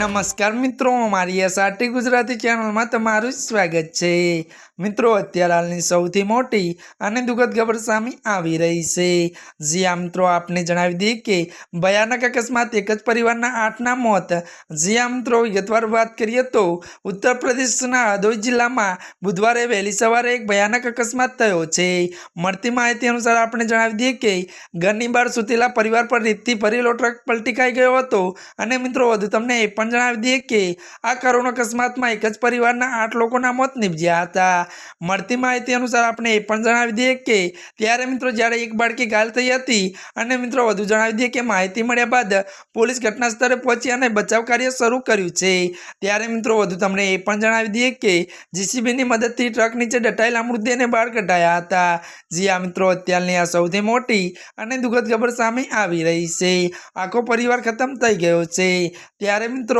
નમસ્કાર મિત્રો, મારી એસઆરટી ગુજરાતી ચેનલમાં તમારું સ્વાગત છે. મિત્રો, અત્યારે હાલની સૌથી મોટી અને દુઃખદ ખબર સામે આવી રહી છે. જ્યાં મિત્રો, આપને જણાવી દઈએ કે ભયાનક અકસ્માત એક જ પરિવારના આઠના મોત. જ્યાં મિત્રો, વિગતવાર વાત કરીએ તો ઉત્તર પ્રદેશના હદોઈ જિલ્લામાં બુધવારે વહેલી સવારે એક ભયાનક અકસ્માત થયો છે. મળતી માહિતી અનુસાર આપણે જણાવી દઈએ કે ઘરની બહાર સુતેલા પરિવાર પર રીતથી ભરેલો ટ્રક પલટી ખાઈ ગયો હતો. અને મિત્રો, વધુ તમને એ પણ જણાવી દઈએ કે આ કરુણ અકસ્માતમાં એક જ પરિવારના આઠ લોકોના મોત નીપજ્યા હતા. મળતી માહિતી અનુસાર આપણે એ પણ જણાવી દઈએ કે ત્યારે મિત્રો જ્યારે એક બાળકી ઘાયલ થઈ હતી અને મિત્રો વધુ જણાવી દઈએ કે માહિતી મળ્યા બાદ પોલીસ ઘટના સ્થળે પહોંચી અને બચાવ કાર્ય શરૂ કર્યું છે. ત્યારે મિત્રો વધુ તમને એ પણ જણાવી દઈએ કે જીસીબીની મદદથી ટ્રક નીચે દટાયેલા મૃતદેહને બહાર કઢાયા હતા. જી આ મિત્રો, અત્યારની આ સૌથી મોટી અને દુઃખદ ખબર સામે આવી રહી છે. આખો પરિવાર ખતમ થઈ ગયો છે. ત્યારે મિત્રો